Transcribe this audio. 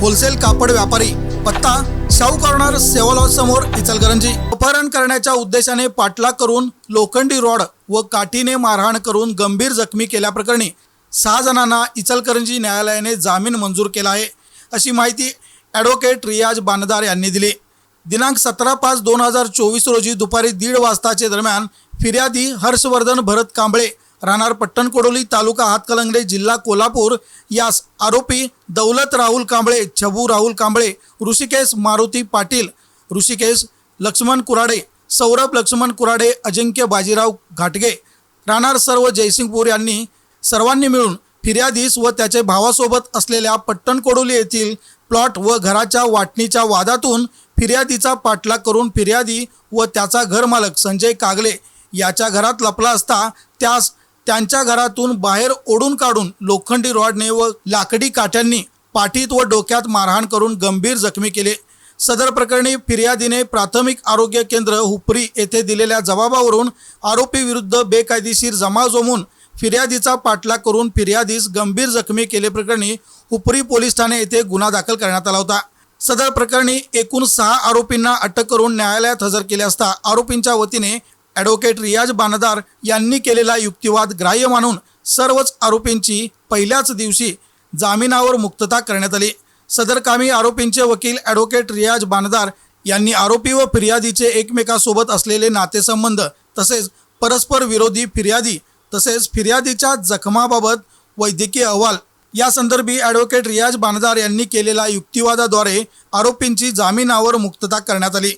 Wholesale कापड व्यापारी पत्ता शाहू कॉर्नर सेवा समोर इचलकरंजी. अपहरण करण्याच्या उद्देशाने पाठलाग करून लोखंडी रॉड व काठीने मारहाण करून गंभीर जखमी केल्याप्रकरणी सहा जणांना इचलकरंजी न्यायालयाने जामीन मंजूर केला आहे अशी माहिती ॲडव्होकेट रियाज बानदार यांनी दिली. दिनांक सतरा पाच दोन हजार चोवीस रोजी दुपारी दीड वाजताचे दरम्यान फिर्यादी हर्षवर्धन भरत कांबळे राहणार पट्टणकोडोली तालुका हातकलंगडे जिल्हा कोल्हापूर. यास आरोपी दौलत राहुल कांबळे छबू राहुल कांबळे ऋषिकेश मारुती पाटील ऋषिकेश लक्ष्मण कुराडे सौरभ लक्ष्मण कुराडे अजिंक्य बाजीराव घाटगे राहणार सर्व जयसिंगपूर यांनी सर्वांनी मिळून फिर्यादीस व त्याचे भावासोबत असलेल्या पट्टणकोडोली येथील प्लॉट व घराच्या वाटणीच्या वादातून फिर्यादीचा पाठलाग करून फिर्यादी व त्याचा घरमालक संजय कागले याच्या घरात लपला असता त्यास त्यांच्या घरातून बाहेर ओढून काढून लोखंडी रॉडने व लाकडी काठ्यांनी पाठीत व डोक्यात मारहाण करून गंभीर जखमी केले. सदर प्रकरणी फिर्यादीने प्राथमिक आरोग्य केंद्र हुपरी येथे दिलेल्या जबाबावरून आरोपी विरुद्ध बेकायदेशीर जमा जमून फिर्यादीचा पाठलाग करून फिर्यादीस गंभीर जखमी केल्याप्रकरणी हुपरी पोलीस ठाणे येथे गुन्हा दाखल करण्यात आला होता. सदर प्रकरणी एकूण सहा आरोपींना अटक करून न्यायालयात हजर केले असता आरोपींच्या वतीने ॲडव्होकेट रियाज बानदार यांनी केलेला युक्तिवाद ग्राह्य मानून सर्वच आरोपींची पहिल्याच दिवशी जामिनावर मुक्तता करण्यात आली. सदरकामी आरोपींचे वकील ॲडव्होकेट रियाज बानदार यांनी आरोपी व फिर्यादीचे एकमेकासोबत असलेले नातेसंबंध तसेच परस्पर विरोधी फिर्यादी तसेच फिर्यादीच्या जखमाबाबत वैद्यकीय अहवाल या संदर्भी ॲडव्होकेट रियाज बानदार यांनी केलेल्या युक्तिवादाद्वारे आरोपींची जामिनावर मुक्तता करण्यात आली.